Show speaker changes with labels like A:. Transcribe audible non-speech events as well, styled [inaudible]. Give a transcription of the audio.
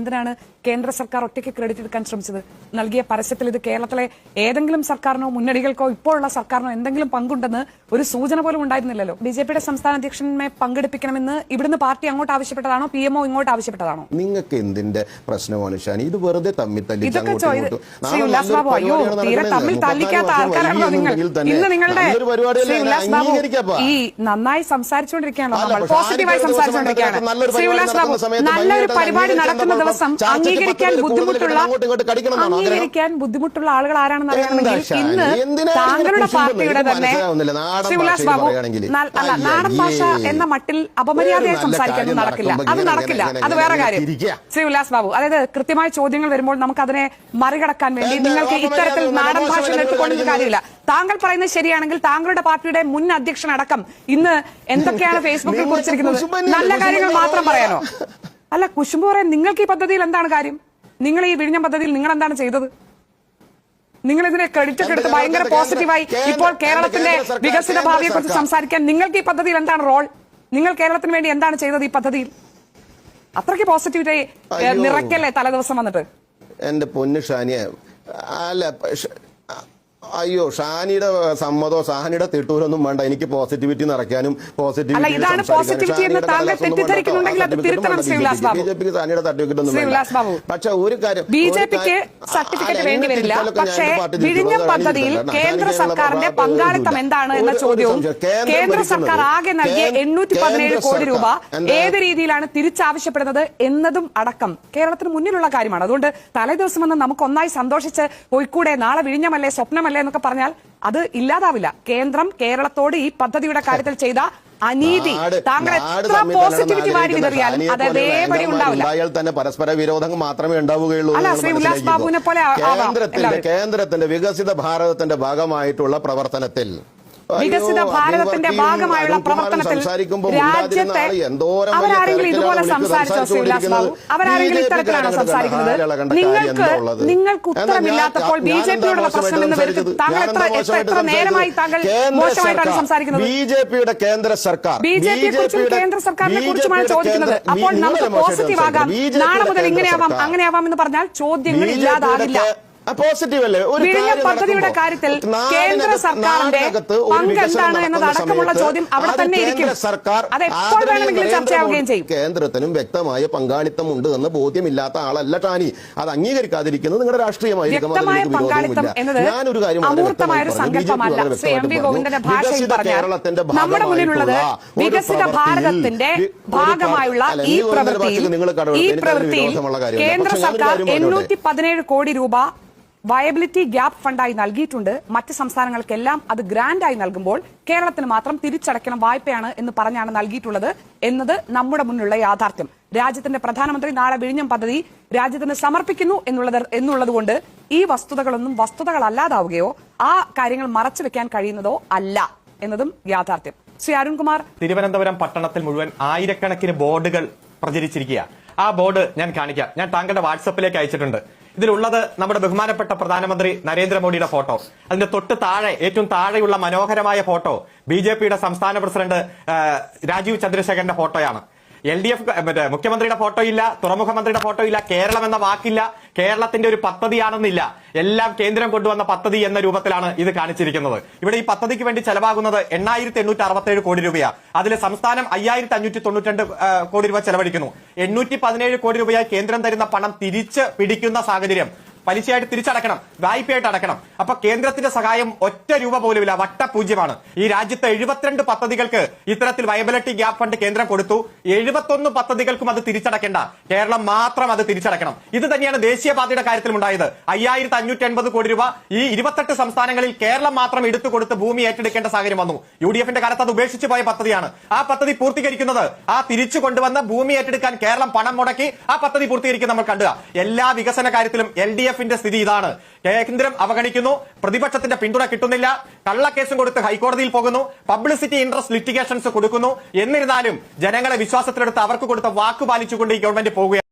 A: എന്തിനാണ് കേന്ദ്ര സർക്കാർ ഒറ്റയ്ക്ക് ക്രെഡിറ്റ് എടുക്കാൻ ശ്രമിച്ചത്? നൽകിയ പരസ്യത്തിൽ ഇത് കേരളത്തിലെ ഏതെങ്കിലും സർക്കാരിനോ മുന്നണികൾക്കോ ഇപ്പോഴുള്ള സർക്കാരിനോ എന്തെങ്കിലും പങ്കുണ്ടെന്ന് ഒരു സൂചന പോലും ഉണ്ടായിരുന്നില്ലല്ലോ. ബി ജെ പിയുടെ സംസ്ഥാന അധ്യക്ഷനെ പങ്കെടുപ്പിക്കണമെന്ന് ഇവിടുന്ന് പാർട്ടി അങ്ങോട്ട് ആവശ്യപ്പെട്ടതാണോ? പി എംഒ ഇങ്ങോട്ട് ആവശ്യപ്പെട്ടതാണോ?
B: നിങ്ങൾക്ക് എന്തിന്റെ പ്രശ്നമാണ് ഷാനി ഇത് വെറുതെ തമ്മിൽ
A: ഇതൊക്കെ ഉല്ലാസ് ബാബു അയ്യോ തീരെ
B: നടക്കുന്നത്.
A: തമ്മിൽ തല്ലിക്കാത്ത നിങ്ങൾ. ഇന്ന് നിങ്ങളുടെ
B: നല്ലൊരു പരിപാടിയല്ലേ?
A: ശ്രീ ഉല്ലാസ് ബാബു ഈ നന്നായി സംസാരിച്ചുകൊണ്ടിരിക്കുകയാണല്ലോ നമ്മൾ. പോസിറ്റീവായി സംസാരിച്ചുകൊണ്ടിരിക്കുകയാണ്.
B: നല്ലൊരു
A: ശ്രീ
B: പരിപാടി
A: ഉല്ലാസ് ബാബു
B: നടക്കുന്ന സമയത്ത്
A: നല്ലൊരു പരിപാടി
B: അംഗീകരിക്കാൻ
A: നടക്കുന്ന
B: നമ്മൾ
A: ദിവസം അംഗീകരിക്കാൻ ബുദ്ധിമുട്ടുള്ള? അംഗീകരിക്കാൻ ബുദ്ധിമുട്ടുള്ള ആളുകൾ ആരാണെന്ന് അറിയണമെങ്കിൽ ഇന്ന് താങ്കളുടെ പാർട്ടിയുടെ തന്നെ. ശ്രീ ഉല്ലാസ് ബാബു. അല്ല നാടൻ ഭാഷ എന്ന മട്ടിൽ അപമര്യാദയായി
B: കാര്യം
A: നടക്കില്ല. അത് നടക്കില്ല. അത് വേറെ കാര്യം. ശ്രീ ഉല്ലാസ് ബാബു അതായത് കൃത്യമായ ചോദ്യങ്ങൾ വരുമ്പോൾ നമുക്ക് അതിനെ മറികടക്കാൻ വേണ്ടി നിങ്ങൾക്ക് ഇത്തരത്തിൽ നാടൻ ഭാഷ
B: മോശമല്ല
A: കാര്യമില്ല. താങ്കൾ പറയുന്നത് ശരിയാണെങ്കിൽ താങ്കളുടെ പാർട്ടിയുടെ മുൻ അധ്യക്ഷനടക്കം ഇന്ന് എന്തൊക്കെയാണ് [laughs] ഫേസ്ബുക്കിൽ കുറിച്ചിരിക്കുന്നത്? നല്ല കാര്യങ്ങൾ മാത്രം പറയാനോ? [laughs] അല്ല കുശുമ്പ് പറയാൻ നിങ്ങൾക്ക് ഈ പദ്ധതിയിൽ എന്താണ് കാര്യം? നിങ്ങൾ ഈ വിഴിഞ്ഞം പദ്ധതിയിൽ നിങ്ങൾ എന്താണ് ചെയ്തത്? നിങ്ങൾ ഇതിനെ ക്രെഡിറ്റ് ഒക്കെ എടുത്ത് ഭയങ്കര പോസിറ്റീവായി ഇപ്പോൾ കേരളത്തിന്റെ
B: വികസന
A: ഭാവിയെ കുറിച്ച് സംസാരിക്കാൻ നിങ്ങൾക്ക് ഈ പദ്ധതിയിൽ എന്താണ് റോൾ നിങ്ങൾ കേരളത്തിന് വേണ്ടി എന്താണ് ചെയ്തത് ഈ പദ്ധതിയിൽ? അത്രയ്ക്ക് പോസിറ്റിവിറ്റി നിറയ്ക്കല്ലേ തലേ ദിവസം വന്നിട്ട്?
B: എന്റെ പൊന്നു ഷാനിയ അല്ല അയ്യോ ഷാനിയുടെ സമ്മതോ ഷാനിയുടെ തിട്ടൂരൊന്നും വേണ്ട. എനിക്ക് പോസിറ്റിവിറ്റി നിറയ്ക്കാനും
A: പോസിറ്റിവിറ്റി.
B: ബി ജെ പിക്ക് ഷാനിയുടെ സർട്ടിഫിക്കറ്റ് ഒന്നും. വേണ്ട. പക്ഷെ ഒരു കാര്യം
A: ബി ജെ പിക്ക് സർട്ടിഫിക്കറ്റ് വേണ്ടി വരില്ല. പക്ഷേ വിഴിഞ്ഞം പദ്ധതിയിൽ കേന്ദ്ര സർക്കാരിന്റെ പങ്കാളിത്തം എന്താണ് എന്ന ചോദ്യവും
B: കേന്ദ്ര
A: സർക്കാർ ആകെ നൽകിയ എണ്ണൂറ്റി പതിനേഴ് കോടി രൂപ? ഏത് രീതിയിലാണ് തിരിച്ചാവശ്യപ്പെടുന്നത് എന്നതും അടക്കം കേരളത്തിന് മുന്നിലുള്ള കാര്യമാണ്. അതുകൊണ്ട് തലേദിവസം വന്ന് നമുക്ക് ഒന്നായി സന്തോഷിച്ച് പോയിക്കൂടെ. നാളെ വിഴിഞ്ഞമല്ലേ? സ്വപ്നമല്ലേ എന്നൊക്കെ പറഞ്ഞാൽ അത് ഇല്ലാതാവില്ല. കേന്ദ്രം കേരളത്തോട് ഈ പദ്ധതിയുടെ കാര്യത്തിൽ ചെയ്ത അനീതി. താങ്കൾ എത്ര പോസിറ്റിവിറ്റി
B: തല്ലണം
A: വാരി വിതറിയാലും അത് അതേപടി ഉണ്ടാവില്ല.
B: തന്നെ പരസ്പര വിരോധം മാത്രമേ ഉണ്ടാവുകയുള്ളൂ
A: അല്ല, ശ്രീ ഉല്ലാസ് ബാബുവിനെ പോലെ
B: കേന്ദ്രത്തിന്റെ കേന്ദ്രത്തിന്റെ വികസിത ഭാരതത്തിന്റെ ഭാഗമായിട്ടുള്ള പ്രവർത്തനത്തിൽ
A: വികസിത ഭാരതത്തിന്റെ ഭാഗമായുള്ള പ്രവർത്തനത്തിൽ രാജ്യത്തെ അവരാരെങ്കിലും ഇതുപോലെ സംസാരിച്ചോ ശ്രീവിലാസ് ബാബു. അവരാരെങ്കിലും ഇത്തരത്തിലാണോ സംസാരിക്കുന്നത്? നിങ്ങൾക്ക്? നിങ്ങൾക്ക് ഉത്തരമില്ലാത്തപ്പോൾ ബി ജെ പിയോടുള്ള പ്രശ്നം എന്ന് വരുത്തി താങ്കൾ എത്ര എത്ര നേരമായി താങ്കൾ മോശമായിട്ടാണ് സംസാരിക്കുന്നത്?
B: ബി ജെ പിയുടെ കേന്ദ്ര സർക്കാർ.
A: ബി ജെ പിയെ കുറിച്ചും കേന്ദ്ര സർക്കാരിനെ കുറിച്ചുമാണ് ചോദിക്കുന്നത്. അപ്പോൾ നമുക്ക് പോസിറ്റീവ് ആകാം. നാളെ മുതൽ ഇങ്ങനെയാവാം അങ്ങനെയാവാം എന്ന് പറഞ്ഞാൽ ചോദ്യങ്ങൾ ഇല്ലാതാകില്ല.
B: പോസിറ്റീവ് അല്ലേ? ഒരു
A: പദ്ധതിയുടെ കാര്യത്തിൽ കേന്ദ്ര സർക്കാരിന്റെ പങ്ക് എന്താണ് എന്നതടക്കമുള്ള ചോദ്യം അവിടെ തന്നെ ഇരിക്കും.
B: സർക്കാർ
A: അത് വേണമെങ്കിലും ചർച്ചയാവുകയും ചെയ്യും.
B: കേന്ദ്രത്തിനും വ്യക്തമായ പങ്കാളിത്തം ഉണ്ട് എന്ന് ബോധ്യമില്ലാത്ത ആളല്ല ടാനി അത് അംഗീകരിക്കാതിരിക്കുന്നത് നിങ്ങളുടെ രാഷ്ട്രീയമായിരിക്കും. ഞാനൊരു കാര്യം കേരളത്തിന്റെ
A: വികസിത ഭാരതത്തിന്റെ ഭാഗമായുള്ള ഈ
B: പ്രവൃത്തി
A: പ്രവൃത്തിയിൽ ഈ പ്രവൃത്തിയിൽ കേന്ദ്ര സർക്കാർ. എണ്ണൂറ്റി പതിനേഴ് കോടി രൂപ വയബിലിറ്റി ഗ്യാപ് ഫണ്ടായി നൽകിയിട്ടുണ്ട്. മറ്റ് സംസ്ഥാനങ്ങൾക്കെല്ലാം അത് ഗ്രാൻഡായി നൽകുമ്പോൾ കേരളത്തിന് മാത്രം തിരിച്ചടയ്ക്കണം വായ്പയാണ് എന്ന് പറഞ്ഞാണ് നൽകിയിട്ടുള്ളത് എന്നത് നമ്മുടെ മുന്നിലുള്ള യാഥാർത്ഥ്യം. രാജ്യത്തിന്റെ പ്രധാനമന്ത്രി നാളെ വിഴിഞ്ഞം പദ്ധതി രാജ്യത്തിന് സമർപ്പിക്കുന്നു എന്നുള്ളത് എന്നുള്ളതുകൊണ്ട് ഈ വസ്തുതകളൊന്നും വസ്തുതകളല്ലാതാവുകയോ ആ കാര്യങ്ങൾ മറച്ചു വെക്കാൻ കഴിയുന്നതോ അല്ല എന്നതും യാഥാർത്ഥ്യം. ശ്രീ അരുൺകുമാർ.
C: തിരുവനന്തപുരം പട്ടണത്തിൽ മുഴുവൻ ആയിരക്കണക്കിന് ബോർഡുകൾ പ്രചരിച്ചിരിക്കുക ആ ബോർഡ് ഞാൻ കാണിക്കാം. ഞാൻ താങ്കളുടെ വാട്സപ്പിലേക്ക് അയച്ചിട്ടുണ്ട്. ഇതിലുള്ളത് നമ്മുടെ ബഹുമാനപ്പെട്ട പ്രധാനമന്ത്രി നരേന്ദ്രമോദിയുടെ ഫോട്ടോ. അതിന്റെ തൊട്ട് താഴെ ഏറ്റവും താഴെയുള്ള മനോഹരമായ ഫോട്ടോ ബി സംസ്ഥാന പ്രസിഡന്റ് രാജീവ് ചന്ദ്രശേഖരന്റെ ഫോട്ടോയാണ്. എൽ ഡി എഫ് മറ്റേ മുഖ്യമന്ത്രിയുടെ ഫോട്ടോ ഇല്ല തുറമുഖ മന്ത്രിയുടെ ഫോട്ടോ ഇല്ല കേരളം എന്ന വാക്കില്ല കേരളത്തിന്റെ ഒരു പദ്ധതിയാണെന്നില്ല. എല്ലാം കേന്ദ്രം കൊണ്ടുവന്ന പദ്ധതി എന്ന രൂപത്തിലാണ് ഇത് കാണിച്ചിരിക്കുന്നത്. ഇവിടെ ഈ പദ്ധതിക്ക് വേണ്ടി ചെലവാകുന്നത് എണ്ണായിരത്തി എണ്ണൂറ്റി അറുപത്തേഴ് കോടി രൂപയാണ് അതിൽ സംസ്ഥാനം അയ്യായിരത്തി അഞ്ഞൂറ്റി തൊണ്ണൂറ്റി കോടി രൂപ ചെലവഴിക്കുന്നു. എണ്ണൂറ്റി പതിനേഴ് കോടി രൂപയായി കേന്ദ്രം തരുന്ന പണം തിരിച്ച് പിടിക്കുന്ന സാഹചര്യം. പലിശയായിട്ട് തിരിച്ചടക്കണം വായ്പയായിട്ട് അടക്കണം. അപ്പൊ കേന്ദ്രത്തിന്റെ സഹായം ഒറ്റ രൂപ പോലുമില്ല വട്ടപൂജ്യമാണ്. ഈ രാജ്യത്തെ എഴുപത്തിരണ്ട് പദ്ധതികൾക്ക് ഇത്തരത്തിൽ വയബിലിറ്റി ഗ്യാപ്പ് ഫണ്ട് കേന്ദ്രം കൊടുത്തു. എഴുപത്തൊന്ന് പദ്ധതികൾക്കും അത് തിരിച്ചടക്കേണ്ട. കേരളം മാത്രം അത് തിരിച്ചടക്കണം. ഇത് തന്നെയാണ് ദേശീയപാതയുടെ കാര്യത്തിലും ഉണ്ടായത് അയ്യായിരത്തി അഞ്ഞൂറ്റി എൺപത് കോടി രൂപ ഈ ഇരുപത്തെട്ട് സംസ്ഥാനങ്ങളിൽ കേരളം മാത്രം എടുത്തു കൊടുത്ത് ഭൂമി ഏറ്റെടുക്കേണ്ട സാഹചര്യം വന്നു. യു ഡി എഫിന്റെ കാലത്ത് അത് ഉപേക്ഷിച്ചു പോയ പദ്ധതിയാണ്. ആ പദ്ധതി പൂർത്തീകരിക്കുന്നത് ആ തിരിച്ചു കൊണ്ടുവന്ന ഭൂമി ഏറ്റെടുക്കാൻ കേരളം പണം മുടക്കി ആ പദ്ധതി പൂർത്തീകരിക്കുന്നത് നമ്മൾ കണ്ടുക. എല്ലാ വികസന കാര്യത്തിലും എൽ ഡി എഫിന്റെ സ്ഥിതി ഇതാണ്. കേന്ദ്രം അവഗണിക്കുന്നു. പ്രതിപക്ഷത്തിന്റെ പിന്തുണ കിട്ടുന്നില്ല. കള്ളക്കേസും കൊടുത്ത് ഹൈക്കോടതിയിൽ പോകുന്നു. പബ്ലിസിറ്റി ഇൻട്രസ്റ്റ് ലിറ്റിഗേഷൻസ് കൊടുക്കുന്നു. എന്നിരുന്നാലും ജനങ്ങളെ വിശ്വാസത്തിലെടുത്ത് അവർക്ക് കൊടുത്ത വാക്ക് പാലിച്ചുകൊണ്ട് ഈ ഗവൺമെന്റ് പോകുകയാണ്.